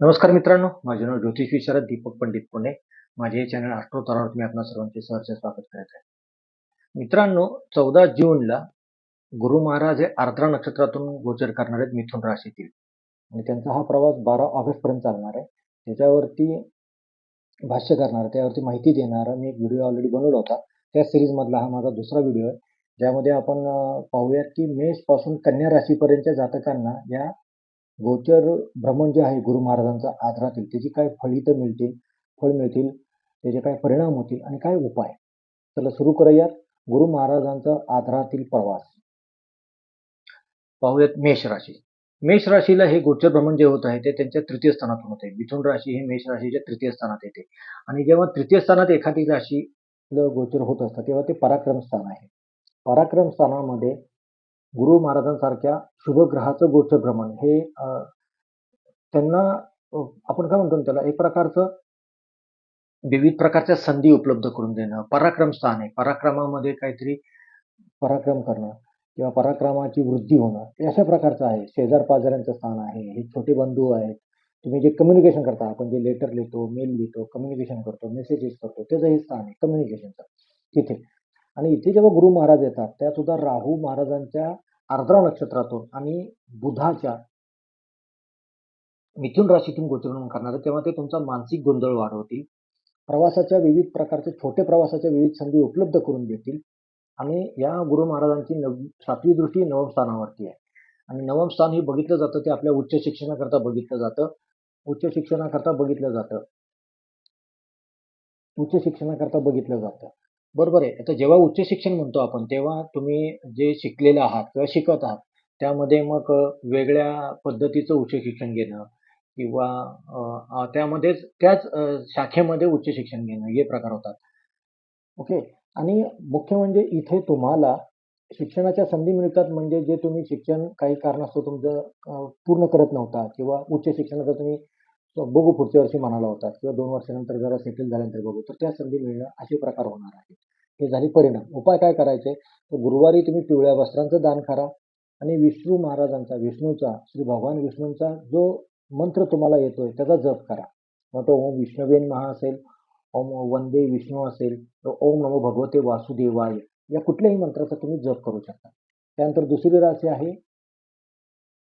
नमस्कार मित्रांनो माझे नाव ज्योतिष विशारद दीपक पंडित पुणे. माझे हे चॅनल आष्ट्रो तरावर मी आपणा सर्वांचे सहर्ष स्वागत करत आहे. मित्रांनो चौदा जूनला गुरु महाराज हे आर्द्रा नक्षत्रातून गोचर करणार आहेत मिथुन राशीतील. आणि त्यांचा हा प्रवास बारा ऑगस्ट पर्यंत चालणार आहे. त्याच्यावरती भाष्य करणार त्यावरती माहिती देणारा. मी एक व्हिडिओ ऑलरेडी बनवला होता. त्या सिरीजमधला हा माझा दुसरा व्हिडिओ आहे. ज्यामध्ये आपण पाहूयात की मेषपासून कन्या राशीपर्यंतच्या जातकांना या गोचर भ्रमण जे आहे गुरु महाराजांचा आदरातील त्याची काय फळितं मिळतील फळ मिळतील त्याचे काय परिणाम होतील आणि काय उपाय? चला सुरू करूयात. गुरु महाराजांचा आदरातील प्रवास. पाहूयात मेष राशी. मेष राशीला हे गोचर भ्रमण जे होत आहे ते त्यांच्या तृतीय स्थानातून होते मिथुन राशी हे मेष राशीच्या तृतीय स्थानात येते. आणि जेव्हा तृतीय स्थानात एखादी राशी गोचर होत असतं तेव्हा ते पराक्रम स्थान आहे. पराक्रम स्थानामध्ये गुरु महाराजांसारख्या शुभग्रहाचं गोचर भ्रमण हे त्यांना आपण काय म्हणतो त्याला एक प्रकारचं विविध प्रकारच्या संधी उपलब्ध करून देणं पराक्रम स्थान आहे पराक्रमामध्ये काहीतरी पराक्रम करणं किंवा पराक्रमाची वृद्धी होणं हे अशा प्रकारचं आहे. शेजार पाजाऱ्यांचं स्थान आहे हे छोटे बंधू आहेत. तुम्ही जे कम्युनिकेशन करता आपण जे लेटर लिहितो मेल लिहितो कम्युनिकेशन करतो मेसेजेस करतो त्याचं हे स्थान आहे कम्युनिकेशनचं तिथे. आणि इथे जेव्हा गुरु महाराज येतात त्या सुद्धा राहू महाराजांच्या आर्द्रा नक्षत्रातून आणि बुधाच्या मिथुन राशीतून गोचरण करणार तेव्हा ते तुमचा मानसिक गोंधळ वाढवतील. प्रवासाच्या विविध प्रकारचे छोटे प्रवासाच्या विविध संधी उपलब्ध करून देतील. आणि या गुरु महाराजांची नव सातवी दृष्टी नवम स्थानावरती आहे. आणि नवम स्थान हे बघितलं जातं ते आपल्या उच्च शिक्षणाकरता बघितलं जातं. उच्च शिक्षणाकरता बघितलं जातं. उच्च शिक्षणाकरता बघितलं जातं. बरोबर आहे. आता जेव्हा उच्च शिक्षण म्हणतो आपण तेव्हा तुम्ही जे शिकलेले आहात किंवा शिकत आहात त्यामध्ये मग अ, वेगळ्या पद्धतीचं उच्च शिक्षण घेणं किंवा अ, अ, त्यामध्येच त्याच अ, शाखेमध्ये उच्च शिक्षण घेणं हे प्रकार होतात. ओके? आणि मुख्य म्हणजे इथे तुम्हाला शिक्षणाच्या संधी मिळतात म्हणजे जे तुम्ही शिक्षण काही कारणास्तव तुमचं अ, पूर्ण करत नव्हता किंवा उच्च शिक्षणाचा तुम्ही बघू पुढच्या वर्षी म्हणाला होता किंवा दोन वर्षानंतर जरा सेटल झाल्यानंतर बघू. तर त्या संधी मिळणं असे प्रकार होणार आहेत. हे झाले परिणाम. उपाय काय करायचे? तर गुरुवारी तुम्ही पिवळ्या वस्त्रांचं दान करा आणि विष्णू महाराजांचा विष्णूचा श्री भगवान विष्णूंचा जो मंत्र तुम्हाला येतोय त्याचा जप करा. मग तो ओम विष्णवेन महा असेल ओम वंदे विष्णू असेल तर ओम नमो भगवते वासुदेवाय या कुठल्याही मंत्राचा तुम्ही जप करू शकता. त्यानंतर दुसरी राशी आहे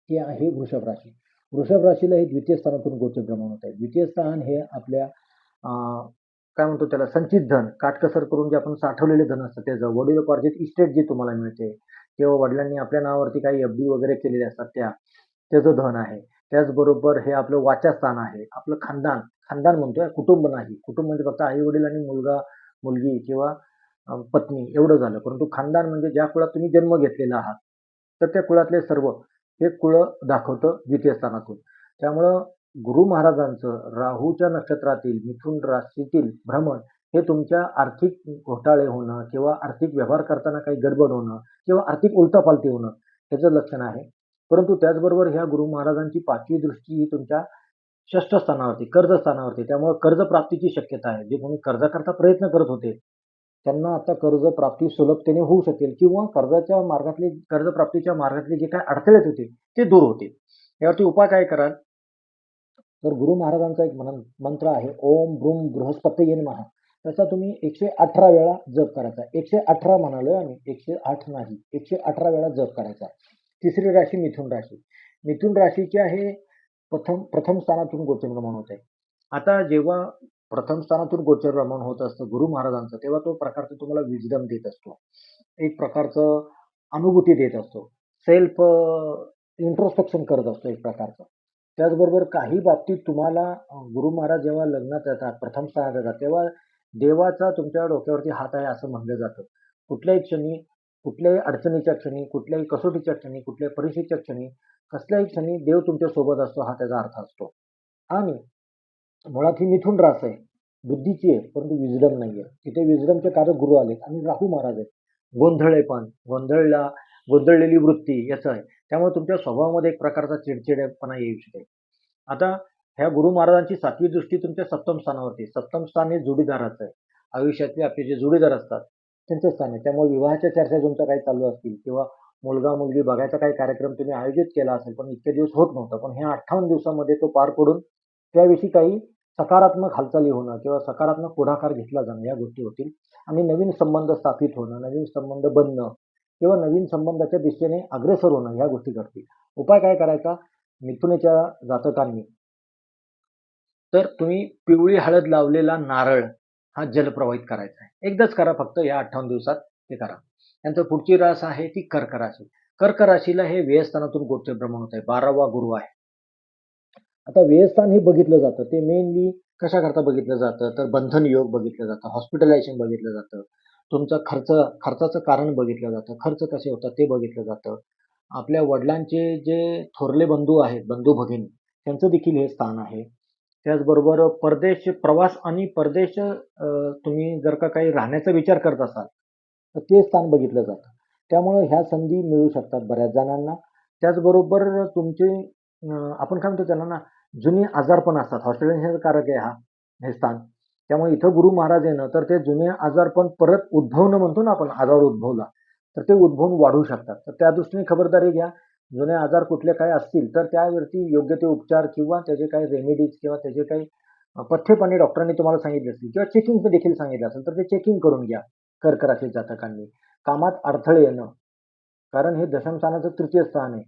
ती आहे वृषभ राशी. वृषभ राशीला हे द्वितीय स्थानातून गोचर भ्रमण होत आहे द्वितीय स्थान हे आपल्या काय म्हणतो त्याला संचित धन काटकसर करून जे आपण साठवलेले धन असतं त्याचं वडिलोपार्जित इस्टेट जी तुम्हाला मिळते किंवा वडिलांनी आपल्या नावावरती काही एफ डी वगैरे केलेले असतात त्या त्याचं धन आहे. त्याचबरोबर हे आपलं वाचास्थान आहे. आपलं खानदान खानदान म्हणतोय कुटुंब नाही. कुटुंब म्हणजे फक्त आई वडील आणि मुलगा मुलगी किंवा पत्नी एवढं झालं. परंतु खानदान म्हणजे ज्या कुळात तुम्ही जन्म घेतलेला आहात तर त्या कुळातले सर्व हे कुळ दाखवतं द्वितीय स्थानातून त्यामुळं गुरु महाराजांचं राहूच्या नक्षत्रातील मिथुन राशीतील भ्रमण हे तुमच्या आर्थिक घोटाळे होणं किंवा आर्थिक व्यवहार करताना काही गडबड होणं किंवा आर्थिक उलटापालटी होणं ह्याचं लक्षण आहे. परंतु त्याचबरोबर ह्या गुरु महाराजांची पाचवी दृष्टी ही तुमच्या षष्ठ स्थानावरती कर्ज स्थानावरती. त्यामुळे कर्ज प्राप्तीची शक्यता आहे. जे कोणी कर्जाकरता प्रयत्न करत होते त्यांना आता कर्ज प्राप्ती सुलभतेने होऊ शकेल किंवा कर्जाच्या मार्गातले कर्ज प्राप्तीच्या मार्गातले जे काय अडथळे होते ते दूर होतील यावरती उपाय काय कराल? तर गुरु महाराजांचा एक मन मंत्र आहे ओम ब्रूम बृहस्पती येन महा त्याचा तुम्ही एकशे अठरा वेळा जप करायचा. एकशे अठरा म्हणालोय आम्ही एकशे आठ नाही एकशे अठरा वेळा जप करायचा. तिसरी राशी मिथुन राशी. मिथुन राशीची आहे प्रथम प्रथम स्थानातून गोचर म्हणून होत. आहे आता जेव्हा प्रथम स्थानातून गोचर भ्रमण होत असतं गुरु महाराजांचं तेव्हा तो प्रकारचं तुम्हाला विजडम देत असतो. एक प्रकारचं अनुभूती देत असतो. सेल्फ इंट्रोस्पेक्शन करत असतो एक प्रकारचं. त्याचबरोबर काही बाबतीत तुम्हाला गुरु महाराज जेव्हा लग्नात येतात प्रथम स्थानात येतात तेव्हा देवाचा तुमच्या डोक्यावरती हात आहे असं म्हणलं जातं. कुठल्याही क्षणी कुठल्याही अडचणीच्या क्षणी कुठल्याही कसोटीच्या क्षणी कुठल्याही परीक्षेच्या क्षणी कसल्याही क्षणी देव तुमच्यासोबत असतो हा त्याचा अर्थ असतो. आणि मुळात ही मिथुन रास आहे. बुद्धीची आहे परंतु विजडम नाही आहे तिथे विजडमचे कारक गुरु आलेत आणि राहू महाराज आहेत. गोंधळेपण गोंधळला गोंधळलेली वृत्ती याचं आहे. त्यामुळे तुमच्या स्वभावामध्ये एक प्रकारचा चिडचिडेपणा येऊ शकेल. आता ह्या गुरु महाराजांची सातवी दृष्टी तुमच्या सप्तम स्थानावरती सप्तम स्थान हे जोडीदाराचं आहे. आयुष्यातले आपले जे जोडीदार असतात त्यांचं स्थान आहे. त्यामुळे विवाहाच्या चर्चा तुमच्या काही चालू असतील किंवा मुलगा मुलगी बघायचा काही कार्यक्रम तुम्ही आयोजित केला असेल पण इतके दिवस होत नव्हता. पण ह्या अठ्ठावन्न दिवसामध्ये तो पार पडून त्याविषयी काही सकारात्मक हालचाली होणं किंवा सकारात्मक पुढाकार घेतला जाणं या गोष्टी होतील आणि नवीन संबंध स्थापित होणं नवीन संबंध बनणं किंवा नवीन संबंधाच्या दिशेने अग्रेसर होणं ह्या गोष्टी घडतील उपाय काय करायचा? मिथुनेच्या जातकांनी. तर तुम्ही पिवळी हळद लावलेला नारळ हा जलप्रवाहित करायचा आहे. एकदाच करा फक्त या अठ्ठावन्न दिवसात ते करा. त्यानंतर पुढची रास आहे ती कर्क राशी कर्क राशीला हे व्ययस्थानातून गोचर भ्रमण होत आहे. बारावा गुरु आहे. आता व्ययस्थान हे बघितलं जातं. ते मेनली कशाकरता बघितलं जातं? तर बंधन योग बघितलं जातं हॉस्पिटलायझेशन बघितलं जातं. तुमचा खर्च खर्चाचं कारण बघितलं जातं. खर्च कसे होतात ते बघितलं जातं. आपल्या वडिलांचे जे थोरले बंधू आहेत बंधू भगिनी त्यांचं देखील हे स्थान आहे. त्याचबरोबर परदेश प्रवास आणि परदेश तुम्ही जर का काही राहण्याचा विचार करत असाल तर ते स्थान बघितलं जातं. त्यामुळं ह्या संधी मिळू शकतात बऱ्याच जणांना. त्याचबरोबर तुमचे आपण काय म्हणतो त्याला ना जुने आजारपण असतात. हॉस्पिटल कारक आहे हा हे स्थान. त्यामुळे इथं गुरु महाराज येणं तर ते जुने आजारपण परत उद्भवणं म्हणतो ना आपण आजार उद्भवला तर ते उद्भवून वाढू शकतात. तर त्या दृष्टीने खबरदारी घ्या. जुने आजार कुठले काय असतील तर त्यावरती योग्य ते उपचार किंवा त्याचे काही रेमेडीज किंवा त्याचे काही पथ्यपणे डॉक्टरांनी तुम्हाला सांगितले असतील किंवा चेकिंग देखील सांगितलं असेल तर ते चेकिंग करून घ्या कर्करातील जातकांनी. कामात अडथळे येणं कारण हे दशमस्थानाचं तृतीय स्थान आहे.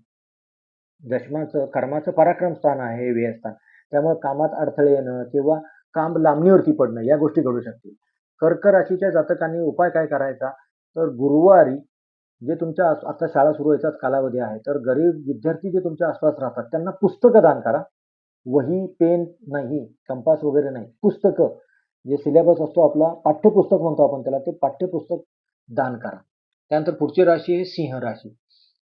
दशमाचं कर्माचं पराक्रम स्थान आहे हे व्ययस्थान त्यामुळे कामात अडथळे येणं किंवा काम लांबणीवरती पडणं या गोष्टी घडू शकतील. कर्क राशीच्या जातकांनी उपाय काय करायचा? तर गुरुवारी जे तुमच्या आता शाळा सुरू व्हायचाच कालावधी आहे तर गरीब विद्यार्थी जे तुमच्या आसपास राहतात त्यांना पुस्तकं दान करा. वही पेन नाही कंपास वगैरे नाही पुस्तकं. जे सिलेबस असतो आपला पाठ्यपुस्तक म्हणतो आपण त्याला ते पाठ्यपुस्तक दान करा. त्यानंतर पुढची राशी आहे सिंह राशी.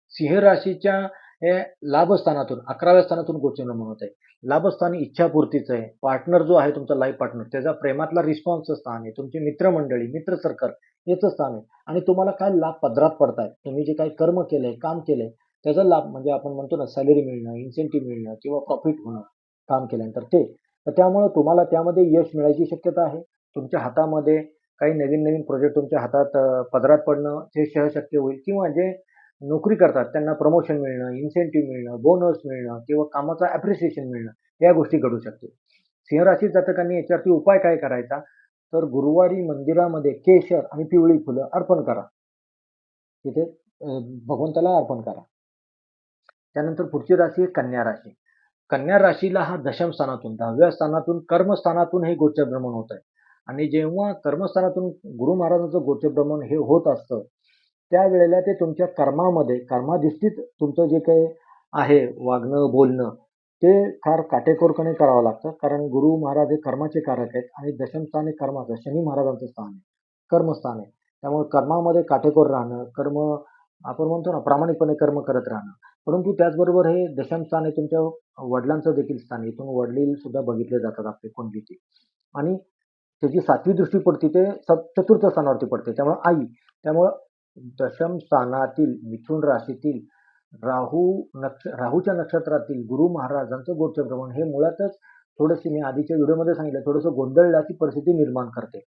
सिंह राशीच्या हे लाभस्थानातून अकराव्या स्थानातून गोचर म्हणून होत आहे. लाभस्थान इच्छापूर्तीचं आहे. पार्टनर जो आहे तुमचा लाईफ पार्टनर त्याचा प्रेमातला रिस्पॉन्सचं स्थान आहे. तुमची मित्रमंडळी मित्र सर्कल याचं स्थान आहे. आणि तुम्हाला काय लाभ पदरात पडताय? तुम्ही जे काही कर्म केलंय काम केलंय त्याचा लाभ म्हणजे आपण म्हणतो ना सॅलरी मिळणं इन्सेंटिव्ह मिळणं किंवा प्रॉफिट होणं काम केल्यानंतर ते. तर त्यामुळं तुम्हाला त्यामध्ये यश मिळायची शक्यता आहे. तुमच्या हातामध्ये काही नवीन नवीन प्रोजेक्ट तुमच्या हातात पदरात पडणं हे सहशक्य होईल. किंवा जे नोकरी करतात त्यांना प्रमोशन मिळणं इन्सेंटिव्ह मिळणं बोनस मिळणं किंवा कामाचं ॲप्रिसिएशन मिळणं या गोष्टी घडू शकतील सिंहराशी जातकांनी याच्यावरती उपाय काय करायचा? तर गुरुवारी मंदिरामध्ये केशर आणि पिवळी फुलं अर्पण करा. तिथे भगवंताला अर्पण करा. त्यानंतर पुढची राशी आहे कन्या राशी. कन्या राशीला हा दशम स्थानातून दहाव्या स्थानातून कर्मस्थानातून हे गोचर भ्रमण होत आहे आणि जेव्हा कर्मस्थानातून गुरु महाराजांचं गोचर भ्रमण हे होत असतं त्यावेळेला ते तुमच्या कर्मामध्ये कर्माधिष्ठित तुमचं जे काही आहे वागणं बोलणं ते फार काटेकोरपणे करावं लागतं. कारण गुरु महाराज हे कर्माचे कारक आहेत आणि दशमस्थान हे कर्माचं शनी महाराजांचं स्थान आहे कर्मस्थान आहे. त्यामुळे कर्मामध्ये काटेकोर राहणं कर्म आपण म्हणतो ना प्रामाणिकपणे कर्म करत राहणं. परंतु त्याचबरोबर हे दशमस्थान आहे तुमच्या वडिलांचं देखील स्थान आहे. इथून वडील सुद्धा बघितले जातात आपले कुंडलीचे आणि त्याची सातवी दृष्टी पडते ते सप चतुर्थ स्थानावरती पडते. त्यामुळे आई त्यामुळं दशम स्थानातील मिथुन राशीतील राहू नक्ष राहूच्या नक्षत्रातील गुरु महाराजांचं गोचर भ्रमण हे मुळातच थोडंसे मी आधीच्या व्हिडिओमध्ये सांगितलं. थोडंसं गोंधळाची परिस्थिती निर्माण करते.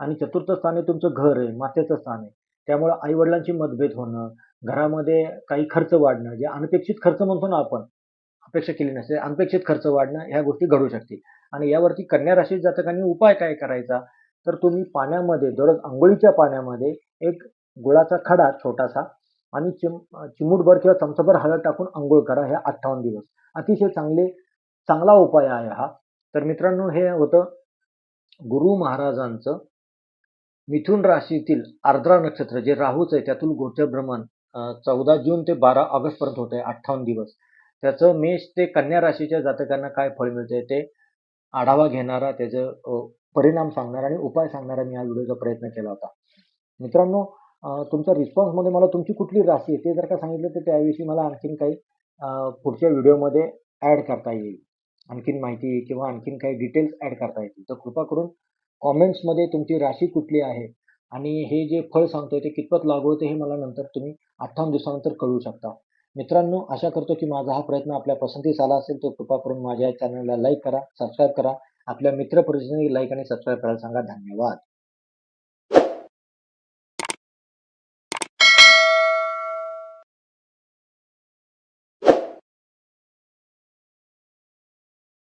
आणि चतुर्थ स्थान आहे तुमचं घर आहे मातेचं स्थान आहे. त्यामुळं आईवडिलांची मतभेद होणं घरामध्ये काही खर्च वाढणं जे अनपेक्षित खर्च म्हणतो ना आपण अपेक्षा केली नसते अनपेक्षित खर्च वाढणं ह्या गोष्टी घडू शकतील. आणि यावरती कन्या राशीत जातकांनी उपाय काय करायचा? तर तुम्ही पाण्यामध्ये दररोज आंघोळीच्या पाण्यामध्ये एक गुळाचा खडा छोटासा आणि चिम चिमूटभर किंवा चमचाभर हळद टाकून आंघोळ करा हे अठ्ठावन्न दिवस. अतिशय चांगले चांगला उपाय आहे हा. तर मित्रांनो हे होतं गुरु महाराजांचं मिथुन राशीतील आर्द्रा नक्षत्र जे राहूच आहे त्यातून गोचरभ्रमण चौदा जून ते बारा ऑगस्ट पर्यंत होत आहे अठ्ठावन्न दिवस. त्याचं मेष ते कन्या राशीच्या जातकांना काय फळ मिळतंय ते आढावा घेणारा त्याचं परिणाम सांगणारा आणि उपाय सांगणारा मी या व्हिडिओचा प्रयत्न केला होता. मित्रांनो तुमच्या रिस्पॉन्समध्ये मला तुमची कुठली राशी आहे ते जर का सांगितलं तर त्याविषयी मला आणखीन काही पुढच्या व्हिडिओमध्ये ॲड करता येईल. आणखीन माहिती किंवा आणखीन काही डिटेल्स ॲड करता येतील. तर कृपा करून कॉमेंट्समध्ये तुमची राशी कुठली आहे आणि हे जे फळ सांगतोय ते कितपत लागू होते हे मला नंतर तुम्ही अठ्ठावन्न दिवसानंतर कळवू शकता. मित्रांनो आशा करतो की माझा हा प्रयत्न आपल्या पसंतीस आला असेल तर कृपा करून माझ्या चॅनलला लाईक करा सबस्क्राईब करा. आपल्या मित्रपरिजनांनी लाईक आणि सबस्क्राईब करायला सांगा. धन्यवाद.